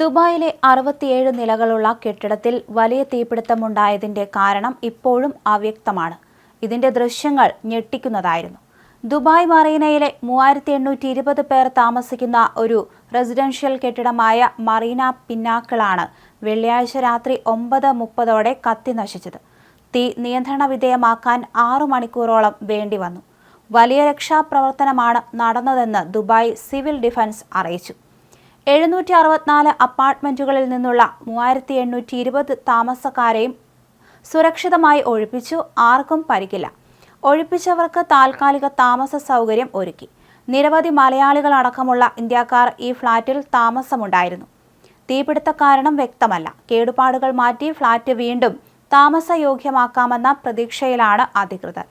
ദുബായിലെ അറുപത്തിയേഴ് നിലകളുള്ള കെട്ടിടത്തിൽ വലിയ തീപിടുത്തമുണ്ടായതിന്റെ കാരണം ഇപ്പോഴും അവ്യക്തമാണ്. ഇതിന്റെ ദൃശ്യങ്ങൾ ഞെട്ടിക്കുന്നതായിരുന്നു. ദുബായ് മറീനയിലെ മൂവായിരത്തി എണ്ണൂറ്റി ഇരുപത് പേർ താമസിക്കുന്ന ഒരു റെസിഡൻഷ്യൽ കെട്ടിടമായ മറീന പിന്നാക്കളാണ് വെള്ളിയാഴ്ച രാത്രി ഒമ്പത് മുപ്പതോടെ കത്തി നശിച്ചത്. തീ നിയന്ത്രണ വിധേയമാക്കാൻ ആറു മണിക്കൂറോളം വേണ്ടി വന്നു. വലിയ രക്ഷാപ്രവർത്തനമാണ് നടന്നതെന്ന് ദുബായ് സിവിൽ ഡിഫൻസ് അറിയിച്ചു. എഴുന്നൂറ്റി അറുപത്തിനാല് അപ്പാർട്ട്മെന്റുകളിൽ നിന്നുള്ള മൂവായിരത്തി എണ്ണൂറ്റി ഇരുപത് താമസക്കാരെയും സുരക്ഷിതമായി ഒഴിപ്പിച്ചു. ആർക്കും പരിക്കില്ല. ഒഴിപ്പിച്ചവർക്ക് താൽക്കാലിക താമസ സൗകര്യം ഒരുക്കി. നിരവധി മലയാളികളടക്കമുള്ള ഇന്ത്യക്കാർ ഈ ഫ്ളാറ്റിൽ താമസമുണ്ടായിരുന്നു. തീപിടുത്ത കാരണം വ്യക്തമല്ല. കേടുപാടുകൾ മാറ്റി ഫ്ളാറ്റ് വീണ്ടും താമസയോഗ്യമാക്കാമെന്ന പ്രതീക്ഷയിലാണ് അധികൃതർ.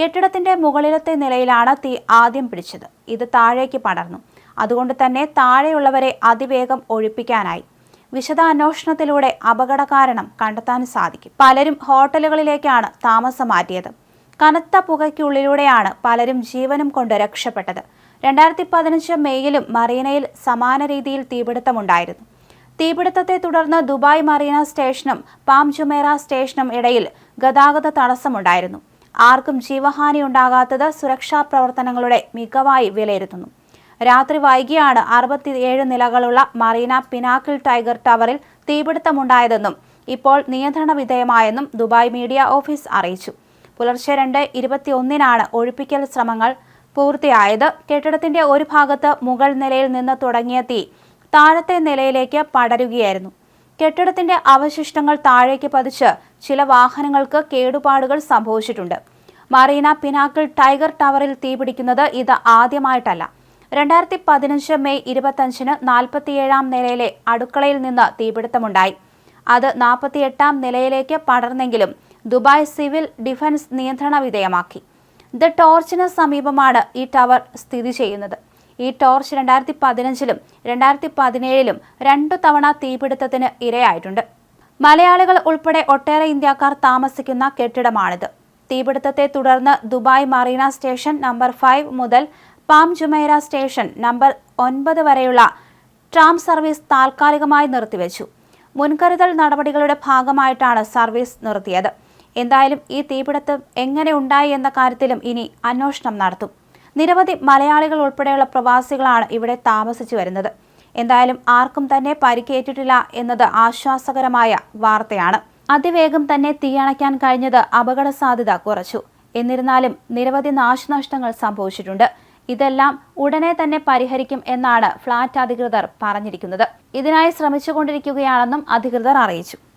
കെട്ടിടത്തിന്റെ മുകളിലത്തെ നിലയിലാണ് തീ ആദ്യം പിടിച്ചത്. ഇത് താഴേക്ക് പടർന്നു. അതുകൊണ്ട് തന്നെ താഴെയുള്ളവരെ അതിവേഗം ഒഴിപ്പിക്കാനായി. വിശദാന്വേഷണത്തിലൂടെ അപകട കാരണം കണ്ടെത്താൻ സാധിക്കും. പലരും ഹോട്ടലുകളിലേക്കാണ് താമസം മാറ്റിയത്. കനത്ത പുകയ്ക്കുള്ളിലൂടെയാണ് പലരും ജീവനും കൊണ്ട് രക്ഷപ്പെട്ടത്. രണ്ടായിരത്തി പതിനഞ്ച് മെയ്യിലും മറീനയിൽ സമാന രീതിയിൽ തീപിടുത്തമുണ്ടായിരുന്നു. തീപിടുത്തത്തെ തുടർന്ന് ദുബായ് മറീന സ്റ്റേഷനും പാം ജുമേറ സ്റ്റേഷനും ഇടയിൽ ഗതാഗത തടസ്സമുണ്ടായിരുന്നു. ആർക്കും ജീവഹാനി ഉണ്ടാകാത്തത് സുരക്ഷാ പ്രവർത്തനങ്ങളുടെ മികവായി വിലയിരുത്തുന്നു. രാത്രി വൈകിയാണ് അറുപത്തിയേഴ് നിലകളുള്ള മറീന പിനാക്കിൾ ടൈഗർ ടവറിൽ തീപിടുത്തമുണ്ടായതെന്നും ഇപ്പോൾ നിയന്ത്രണ വിധേയമായെന്നും ദുബായ് മീഡിയ ഓഫീസ് അറിയിച്ചു. പുലർച്ചെ രണ്ട് ഇരുപത്തിയൊന്നിനാണ് ഒഴിപ്പിക്കൽ ശ്രമങ്ങൾ പൂർത്തിയായത്. കെട്ടിടത്തിന്റെ ഒരു ഭാഗത്ത് മുകൾ നിലയിൽ നിന്ന് തുടങ്ങിയ തീ താഴത്തെ നിലയിലേക്ക് പടരുകയായിരുന്നു. കെട്ടിടത്തിന്റെ അവശിഷ്ടങ്ങൾ താഴേക്ക് പതിച്ച് ചില വാഹനങ്ങൾക്ക് കേടുപാടുകൾ സംഭവിച്ചിട്ടുണ്ട്. മറീന പിനാക്കിൾ ടൈഗർ ടവറിൽ തീപിടിക്കുന്നത് ഇത് ആദ്യമായിട്ടല്ല. രണ്ടായിരത്തി പതിനഞ്ച് മെയ് ഇരുപത്തഞ്ചിന് നാൽപ്പത്തിയേഴാം നിലയിലെ അടുക്കളയിൽ നിന്ന് തീപിടുത്തമുണ്ടായി. അത് നാൽപ്പത്തിയെട്ടാം നിലയിലേക്ക് പടർന്നെങ്കിലും ദുബായ് സിവിൽ ഡിഫൻസ് നിയന്ത്രണ വിധേയമാക്കി. ദ ടോർച്ചിന് സമീപമാണ് ഈ ടവർ സ്ഥിതി ചെയ്യുന്നത്. ഈ ടോർച്ച് രണ്ടായിരത്തി പതിനഞ്ചിലും രണ്ടായിരത്തി പതിനേഴിലും രണ്ടു തവണ തീപിടുത്തത്തിന് ഇരയായിട്ടുണ്ട്. മലയാളികൾ ഉൾപ്പെടെ ഒട്ടേറെ ഇന്ത്യക്കാർ താമസിക്കുന്ന കെട്ടിടമാണിത്. തീപിടുത്തത്തെ തുടർന്ന് Dubai Marina station number five മുതൽ പാം ജുമൈറ സ്റ്റേഷൻ നമ്പർ ഒൻപത് വരെയുള്ള ട്രാം സർവീസ് താൽക്കാലികമായി നിർത്തിവെച്ചു. മുൻകരുതൽ നടപടികളുടെ ഭാഗമായിട്ടാണ് സർവീസ് നിർത്തിയത്. എന്തായാലും ഈ തീപിടുത്തം എങ്ങനെ ഉണ്ടായി എന്ന കാര്യത്തിലും ഇനി അന്വേഷണം നടത്തും. നിരവധി മലയാളികൾ ഉൾപ്പെടെയുള്ള പ്രവാസികളാണ് ഇവിടെ താമസിച്ചു വരുന്നത്. എന്തായാലും ആർക്കും തന്നെ പരിക്കേറ്റിട്ടില്ല എന്നത് ആശ്വാസകരമായ വാർത്തയാണ്. അതിവേഗം തന്നെ തീയണയ്ക്കാൻ കഴിഞ്ഞത് അപകട സാധ്യത കുറച്ചു. എന്നിരുന്നാലും നിരവധി നാശനഷ്ടങ്ങൾ സംഭവിച്ചിട്ടുണ്ട്. ഇതെല്ലാം ഉടനെ തന്നെ പരിഹരിക്കും എന്നാണ് ഫ്ളാറ്റ് അധികൃതർ പറഞ്ഞിരിക്കുന്നത്. ഇതിനായി ശ്രമിച്ചുകൊണ്ടിരിക്കുകയാണെന്നും അധികൃതർ അറിയിച്ചു.